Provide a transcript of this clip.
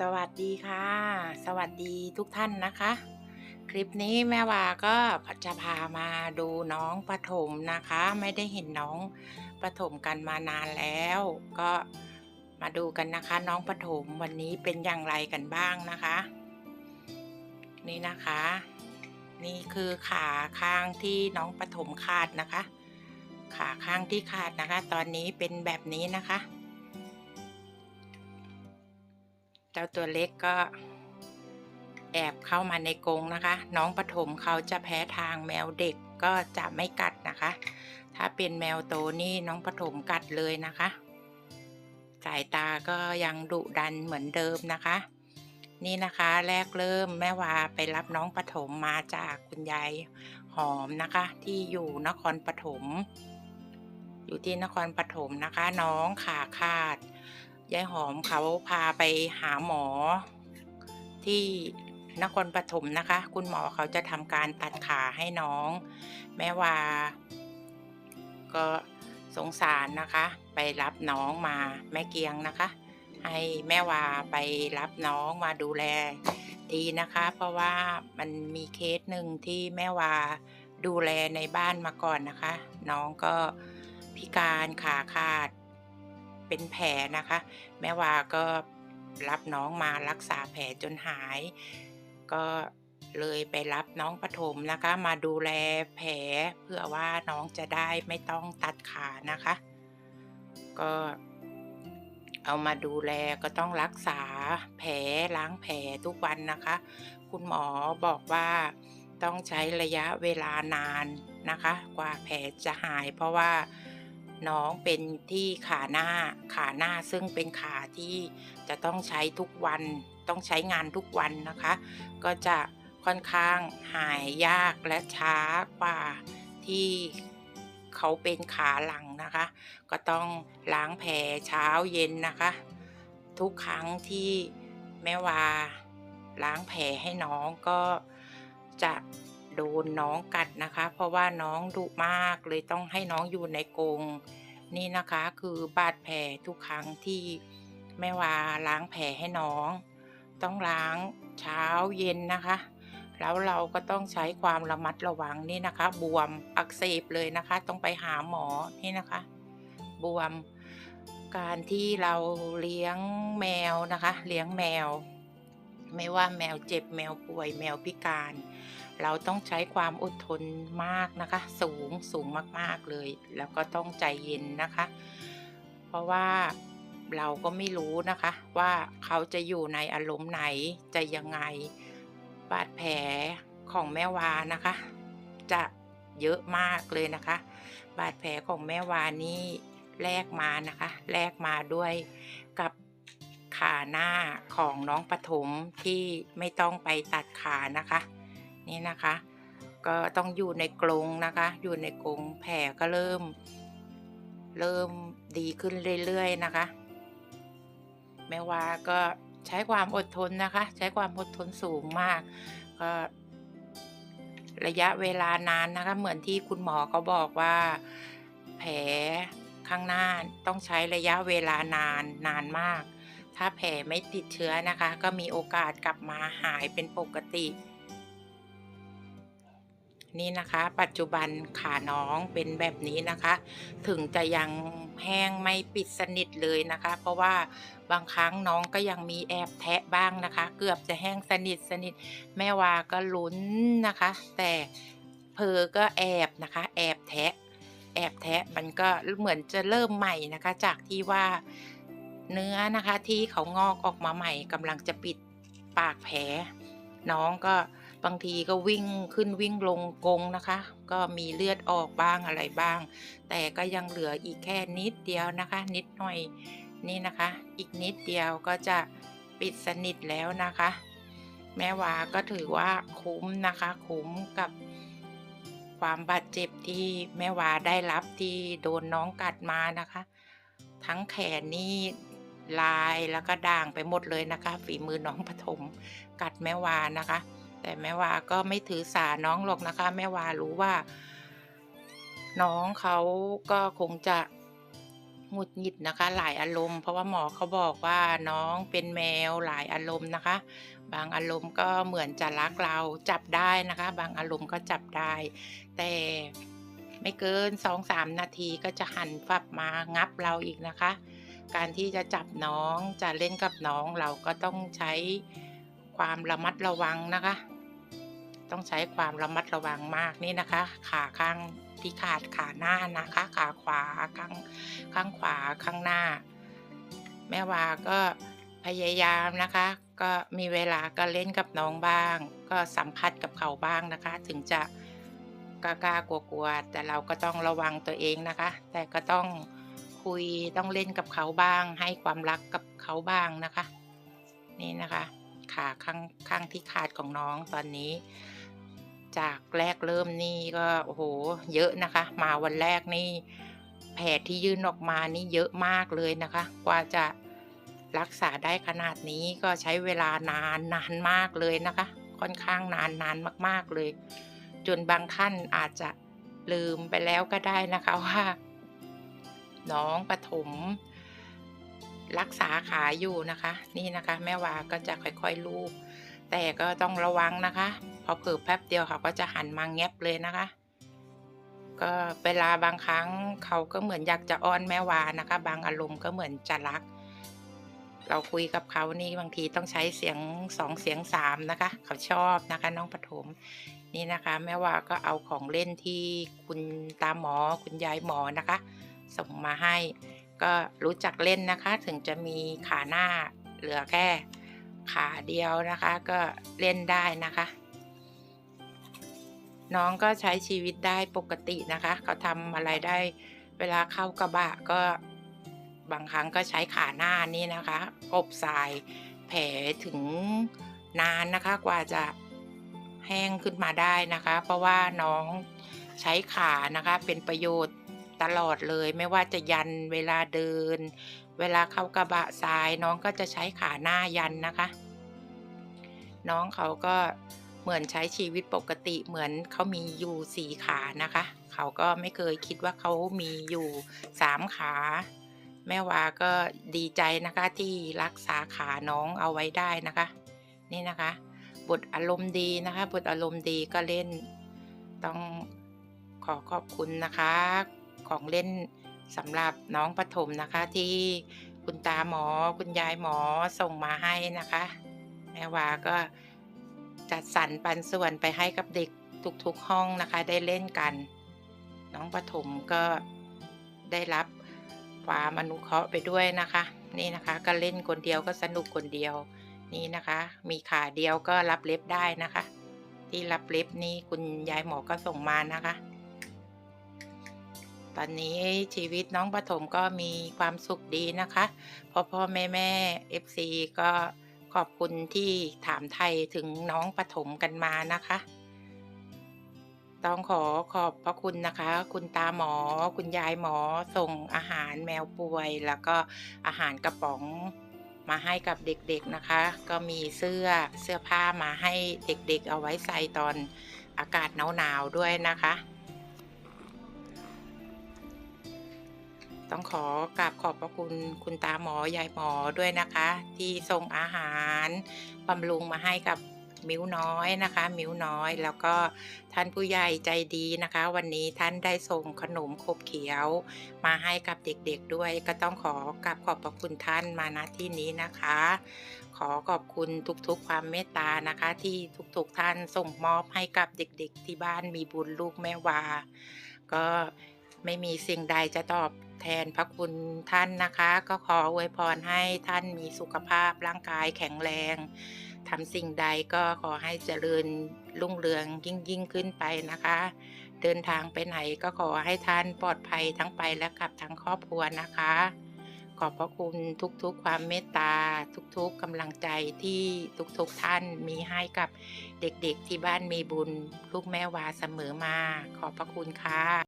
สวัสดีค่ะ สวัสดีทุกท่านนะคะ คลิปนี้แม่วาก็จะพามาดูน้องประถมนะคะ ไม่ได้เห็นน้องประถมกันมานานแล้ว ก็มาดูกันนะคะ น้องประถมวันนี้เป็นอย่างไรกันบ้างนะคะ นี่นะคะ นี่คือขาข้างที่น้องประถมขาดนะคะ ขาข้างที่ขาดนะคะ ตอนนี้เป็นแบบนี้นะคะ เจ้าตัวเล็กก็ แอบเข้ามาในกรงนะคะ น้องปฐมเขาจะแพ้ทางแมวเด็กก็จะไม่กัดนะคะ ถ้าเป็นแมวโตนี่น้องปฐมกัดเลยนะคะ สายตาก็ยังดุดันเหมือนเดิมนะคะ นี่นะคะแรกเริ่มแม่วาไปรับน้องปฐมมาจากคุณยายหอมนะคะ ที่อยู่นครปฐมอยู่ที่นครปฐมนะคะ น้องขาขาด ยายหอมเขาพาไปหาหมอ ที่นครปฐมนะคะ คุณหมอเขาจะทำการตัดขาให้น้อง แม่ว่า ก็สงสารนะคะ ไปรับน้องมาแม่เกียงนะคะ ให้แม่วาไปรับน้องมาดูแลดีนะคะ เพราะว่ามันมีเคสหนึ่งที่แม่วาดูแลในบ้านมาก่อนนะคะ น้องก็พิการขาขาด เป็นแผลนะคะ แม่วาก็รับน้องมารักษาแผลจนหาย ก็เลยไปรับน้องปฐมนะคะ มาดูแลแผลเพื่อว่าน้องจะได้ไม่ต้องตัดขานะคะ ก็เอามาดูแลก็ต้องรักษาแผลล้างแผลทุกวันนะคะ คุณหมอบอกว่าต้องใช้ระยะเวลานานนะคะ กว่าแผลจะหายเพราะว่า น้องเป็นที่ขาหน้าขาหน้าซึ่งเป็นขาที่จะต้องใช้ทุกวัน ต้องใช้งานทุกวันนะคะ ก็จะค่อนข้างหายยากและช้ากว่าที่เขาเป็นขาหลังนะคะ ก็ต้องล้างแผลเช้าเย็นนะคะ ทุกครั้งที่แม่วาล้างแผลให้น้องก็จะ โดนน้องกัดนะคะ เพราะว่าน้องดุมากเลยต้องให้น้องอยู่ในกรงนี่นะคะคือบาดแผลทุกครั้งที่แม่วาล้างแผลให้น้อง ต้องล้างเช้าเย็นนะคะ แล้วเราก็ต้องใช้ความระมัดระวังนี่นะคะ บวมอักเสบเลยนะคะ ต้องไปหาหมอนี่นะคะ บวมการที่เราเลี้ยงแมวนะคะ เลี้ยงแมว ไม่ว่าแมวเจ็บแมวป่วยแมวพิการ เราต้องใช้ความอดทนมากนะคะ สูงสูงมากๆเลย แล้วก็ต้องใจเย็นนะคะ เพราะว่าเราก็ไม่รู้นะคะ ว่าเขาจะอยู่ในอารมณ์ไหนจะยังไงบาดแผลของแม่วานะคะ จะเยอะมากเลยนะคะ บาดแผลของแม่วานี่แลกมานะคะแลกมาด้วยกับขาหน้าของน้องปฐมที่ไม่ต้องไปตัดขานะคะ นี่นะคะ ก็ต้องอยู่ในกรงนะคะ อยู่ในกรงแผลก็เริ่ม เริ่มดีขึ้นเรื่อยๆนะคะ แม่ว่าก็ใช้ความอดทนนะคะ ใช้ความอดทนสูงมาก ก็ระยะเวลานานนะคะ เหมือนที่คุณหมอเขาบอกว่า แผลข้างหน้าต้องใช้ระยะเวลานานนานมาก ถ้าแผลไม่ติดเชื้อนะคะ ก็มีโอกาสกลับมาหายเป็นปกติ นี่นะคะ ปัจจุบันขาน้องเป็นแบบนี้นะคะ ถึงจะยังแห้งไม่ปิดสนิทเลยนะคะ เพราะว่าบางครั้งน้องก็ยังมีแอบแทะบ้างนะคะ เกือบจะแห้งสนิทสนิทแม่วาก็ลุ้นนะคะ แต่เพอก็แอบนะคะ แอบแทะ แอบแทะมันก็เหมือนจะเริ่มใหม่นะคะ จากที่ว่าเนื้อนะคะที่เขางอกออกมาใหม่กำลังจะปิดปากแผลน้องก็ บางทีก็วิ่งขึ้นวิ่งลงกงนะคะ ก็มีเลือดออกบ้างอะไรบ้าง แต่ก็ยังเหลืออีกแค่นิดเดียวนะคะ นิดหน่อยนี่นะคะ อีกนิดเดียวก็จะปิดสนิทแล้วนะคะ แม่วาก็ถือว่าคุ้มนะคะ คุ้มกับความบาดเจ็บที่แม่วาได้รับที่โดนน้องกัดมานะคะ ทั้งแขนนี่ลายแล้วก็ด่างไปหมดเลยนะคะ ฝีมือน้องปฐมกัดแม่วานะคะ แต่แม่วาก็ไม่ถือสาน้องหรอกนะคะ แม่วารู้ว่า น้องเขาก็คงจะหงุดหงิดนะคะ หลายอารมณ์ เพราะว่าหมอเขาบอกว่าน้องเป็นแมวหลายอารมณ์นะคะ บางอารมณ์ก็เหมือนจะรักเราจับได้นะคะ บางอารมณ์ก็จับได้ แต่ไม่เกิน2-3นาทีก็จะหันฝับมางับเราอีกนะคะ การที่จะจับน้องจะเล่นกับน้องเราก็ต้องใช้ความระมัดระวังนะคะ ต้องใช้ความระมัดระวังมากนี่นะคะ ขาข้างที่ขาดขาหน้านะคะ ขาขวาข้างข้างขวาข้างหน้า แม่วาก็พยายามนะคะ ก็มีเวลาก็เล่นกับน้องบ้าง ก็สัมผัสกับเขาบ้างนะคะ ถึงจะกล้าๆกลัวแต่เราก็ต้องระวังตัวเองนะคะ แต่ก็ต้องคุยต้องเล่นกับเขาบ้าง ให้ความรักกับเขาบ้างนะคะ นี่นะคะขาข้างข้างที่ขาดของน้องตอนนี้ จากแรกเริ่มนี่ก็โอ้โห เยอะนะคะ มาวันแรกนี่แผลที่ยื่นออกมานี่เยอะมากเลยนะคะ กว่าจะรักษาได้ขนาดนี้ก็ใช้เวลานานนานมากเลยนะคะ ค่อนข้างนานนานมากๆเลย จนบางท่านอาจจะลืมไปแล้วก็ได้นะคะว่า น้องปฐมรักษาขาอยู่นะคะ นี่นะคะ แม่วาก็จะค่อยๆลูบ แต่ก็ต้องระวังนะคะ พอเผลอแป๊บเดียวเขาก็จะหันมาแงบเลยนะคะ ก็เวลาบางครั้งเขาก็เหมือนอยากจะอ้อนแม่วานะคะ บางอารมณ์ก็เหมือนจะรัก เราคุยกับเขานี่บางทีต้องใช้เสียงสองเสียงสามนะคะ เขาชอบนะคะน้องปฐมนี่นะคะ แม่วาก็เอาของเล่นที่คุณตาหมอคุณยายหมอนะคะ ส่งมาให้ ก็รู้จักเล่นนะคะ ถึงจะมีขาหน้าเหลือแค่ ขาเดียวนะคะ ก็เล่นได้นะคะ น้องก็ใช้ชีวิตได้ปกตินะคะ เขาทำอะไรได้เวลาเข้ากระบะก็บางครั้งก็ใช้ขาหน้านี่นะคะกบทรายแผลถึงนานนะคะกว่าจะแห้งขึ้นมาได้นะคะ เพราะว่าน้องใช้ขานะคะเป็นประโยชน์ตลอดเลย ไม่ว่าจะยันเวลาเดิน เวลาเข้ากระบะทรายน้องก็จะใช้ขาหน้ายันนะคะ น้องเขาก็เหมือนใช้ชีวิตปกติเหมือนเขามีอยู่สี่ขานะคะ เขาก็ไม่เคยคิดว่าเขามีอยู่สามขา แม่วาก็ดีใจนะคะที่รักษาขาน้องเอาไว้ได้นะคะ นี่นะคะบทอารมณ์ดีนะคะบทอารมณ์ดีก็เล่นต้องขอขอบคุณนะคะ ของเล่น สำหรับน้องปฐมนะคะที่คุณตาหมอ คุณยายหมอส่งมาให้นะคะ แม่วาก็จัดสรรปันส่วนไปให้กับเด็กทุกๆห้องนะคะได้เล่นกัน น้องปฐมก็ได้รับความอนุเคราะห์ไปด้วยนะคะ นี่นะคะก็เล่นคนเดียวก็สนุกคนเดียวนี่นะคะ มีขาเดียวก็รับเล็บได้นะคะ ที่รับเล็บนี้คุณยายหมอก็ส่งมานะคะ ตอนนี้ชีวิตน้องปฐมก็มีความสุขดีนะคะพ่อพ่อแม่แม่เอฟซีก็ขอบคุณที่ถามไทยถึงน้องปฐมกันมานะคะ ต้องขอขอบพระคุณนะคะ คุณตาหมอ คุณยายหมอส่งอาหารแมวป่วย แล้วก็อาหารกระป๋องมาให้กับเด็กๆนะคะ ก็มีเสื้อเสื้อผ้ามาให้เด็กๆ เอาไว้ใส่ตอนอากาศหนาวๆด้วยนะคะ ต้องขอกราบขอบพระคุณคุณตาหมอยายหมอด้วยนะคะ ที่ส่งอาหารบำรุงมาให้กับมิ้วน้อยนะคะ มิ้วน้อยแล้วก็ท่านผู้ใหญ่ใจดีนะคะ วันนี้ท่านได้ส่งขนมขบเขียว มาให้กับเด็กๆด้วย ก็ต้องขอกราบขอบพระคุณท่านมาณที่นี้นะคะ ขอขอบคุณทุกๆความเมตตานะคะ ที่ทุกๆท่านส่งมอบให้กับเด็กๆ ที่บ้านมีบุญลูกแม่วา ก็ไม่มีสิ่งใดจะตอบ แทนพระคุณท่านนะคะ ก็ขออวยพรให้ท่านมีสุขภาพร่างกายแข็งแรงทำสิ่งใดก็ขอให้เจริญรุ่งเรืองยิ่งยิ่งขึ้นไปนะคะ เดินทางไปไหนก็ขอให้ท่านปลอดภัยทั้งไปและกลับทั้งครอบครัวนะคะ ขอบพระคุณทุกๆ ความเมตตา ทุกๆกำลังใจที่ทุกๆท่านมีให้กับเด็กๆที่บ้านมีบุญ ลูกแม่วาเสมอมา ขอบพระคุณค่ะ